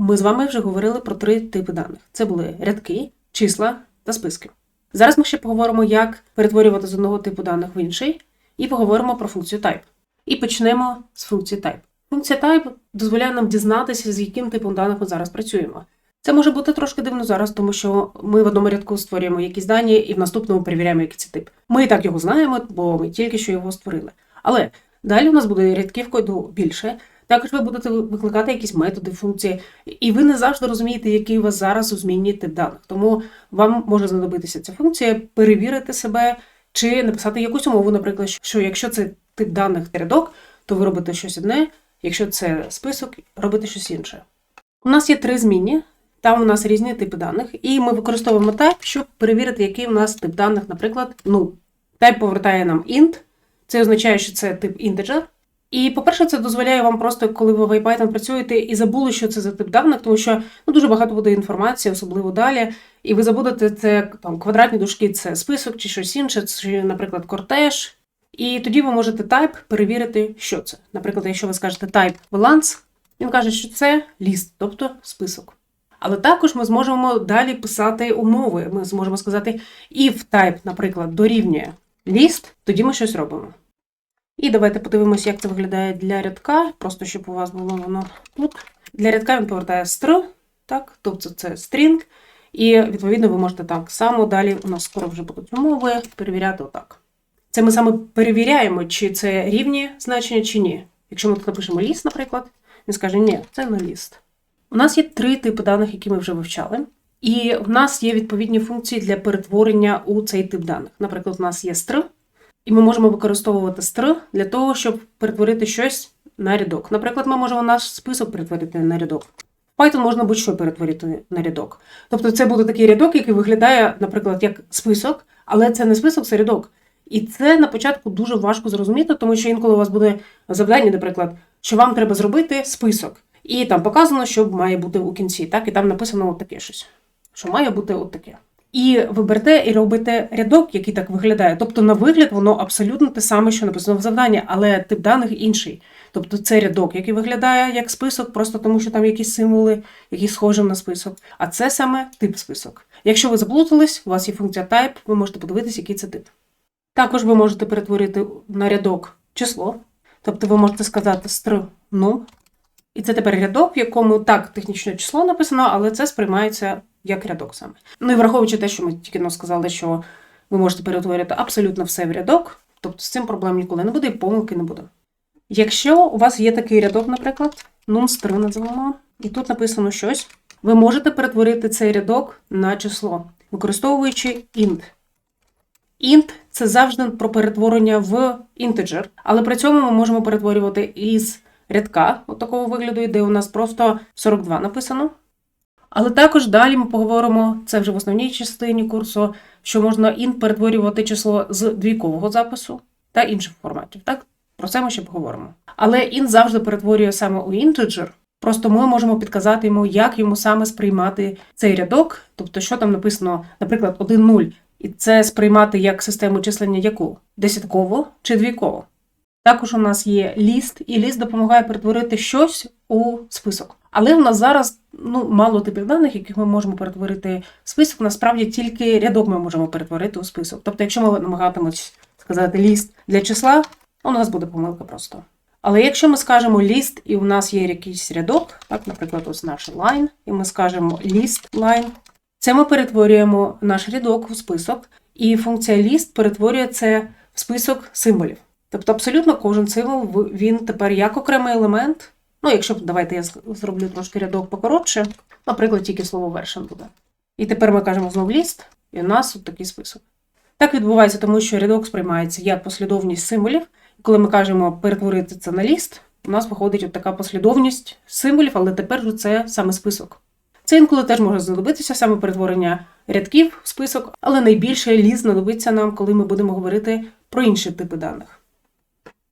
ми з вами вже говорили про три типи даних: це були рядки, числа та списки. Зараз ми ще поговоримо, як перетворювати з одного типу даних в інший, і поговоримо про функцію type. І почнемо з функції type. Функція type дозволяє нам дізнатися, з яким типом даних ми зараз працюємо. Це може бути трошки дивно зараз, тому що ми в одному рядку створюємо якісь дані і в наступному перевіряємо, який це тип. Ми і так його знаємо, бо ми тільки що його створили. Але далі у нас буде рядків коду більше. Також ви будете викликати якісь методи, функції, і ви не завжди розумієте, який у вас зараз у змінні тип даних. Тому вам може знадобитися ця функція перевірити себе чи написати якусь умову, наприклад, що якщо це тип даних рядок, то ви робите щось одне, якщо це список, робите щось інше. У нас є три змінні. Там у нас різні типи даних, і ми використовуємо type, щоб перевірити, який у нас тип даних, наприклад, ну, type повертає нам int, це означає, що це тип integer. І, по-перше, це дозволяє вам просто, коли ви в IPython працюєте і забули, що це за тип даних, тому що ну, дуже багато буде інформації, особливо далі. І ви забудете це там квадратні дужки, це список чи щось інше, чи, наприклад, кортеж. І тоді ви можете type перевірити, що це. Наприклад, якщо ви скажете type balance, він каже, що це ліст, тобто список. Але також ми зможемо далі писати умови. Ми зможемо сказати if type, наприклад, дорівнює ліст, тоді ми щось робимо. І давайте подивимося, як це виглядає для рядка, просто щоб у вас було воно тут. Для рядка він повертає str, так, тобто це string, і відповідно ви можете так само далі, у нас скоро вже будуть умови, перевіряти отак. Це ми саме перевіряємо, чи це рівні значення, чи ні. Якщо ми тут напишемо ліст, наприклад, він скаже, ні, це не ліст. У нас є три типи даних, які ми вже вивчали. І в нас є відповідні функції для перетворення у цей тип даних. Наприклад, у нас є str, і ми можемо використовувати str для того, щоб перетворити щось на рядок. Наприклад, ми можемо наш список перетворити на рядок. Python можна будь-що перетворити на рядок. Тобто це буде такий рядок, який виглядає, наприклад, як список, але це не список, це рядок. І це на початку дуже важко зрозуміти, тому що інколи у вас буде завдання, наприклад, що вам треба зробити список. І там показано, що має бути у кінці, так, і там написано от таке щось, що має бути от таке. І ви берете і робите рядок, який так виглядає. Тобто, на вигляд, воно абсолютно те саме, що написано в завданні, але тип даних інший. Тобто це рядок, який виглядає як список, просто тому що там якісь символи, які схожі на список. А це саме тип список. Якщо ви заплутались, у вас є функція type, ви можете подивитися, який це тип. Також ви можете перетворити на рядок число. Тобто ви можете сказати str ну, і це тепер рядок, в якому так технічне число написано, але це сприймається як рядок саме. Ну і враховуючи те, що ми тільки но сказали, що ви можете перетворити абсолютно все в рядок, тобто з цим проблем ніколи не буде і помилки не буде. Якщо у вас є такий рядок, наприклад, num називаємо, і тут написано щось, ви можете перетворити цей рядок на число, використовуючи int. Int – це завжди про перетворення в інтеджер, але при цьому ми можемо перетворювати із рядка, от такого вигляду, де у нас просто 42 написано. Але також далі ми поговоримо, це вже в основній частині курсу, що можна int перетворювати число з двійкового запису та інших форматів. Так? Про це ми ще поговоримо. Але int завжди перетворює саме у integer, просто ми можемо підказати йому, як йому саме сприймати цей рядок, тобто, що там написано, наприклад, 1-0, і це сприймати як систему числення яку? Десятково чи двійково. Також у нас є ліст, і ліст допомагає перетворити щось у список. Але в нас зараз ну, мало типів даних, яких ми можемо перетворити в список. Насправді тільки рядок ми можемо перетворити у список. Тобто, якщо ми намагатимемось сказати ліст для числа, у нас буде помилка просто. Але якщо ми скажемо ліст, і у нас є якийсь рядок, так, наприклад, ось наш line, і ми скажемо list line, це ми перетворюємо наш рядок у список, і функція list перетворює це в список символів. Тобто абсолютно кожен символ він тепер як окремий елемент. Ну, якщо давайте я зроблю трошки рядок покоротше, наприклад, тільки слово version буде. І тепер ми кажемо знову ліст, і у нас от такий список. Так відбувається, тому що рядок сприймається як послідовність символів. І коли ми кажемо перетворити це на ліст, у нас виходить от така послідовність символів, але тепер це саме список. Це інколи теж може знадобитися саме перетворення рядків в список, але найбільше ліст знадобиться нам, коли ми будемо говорити про інші типи даних.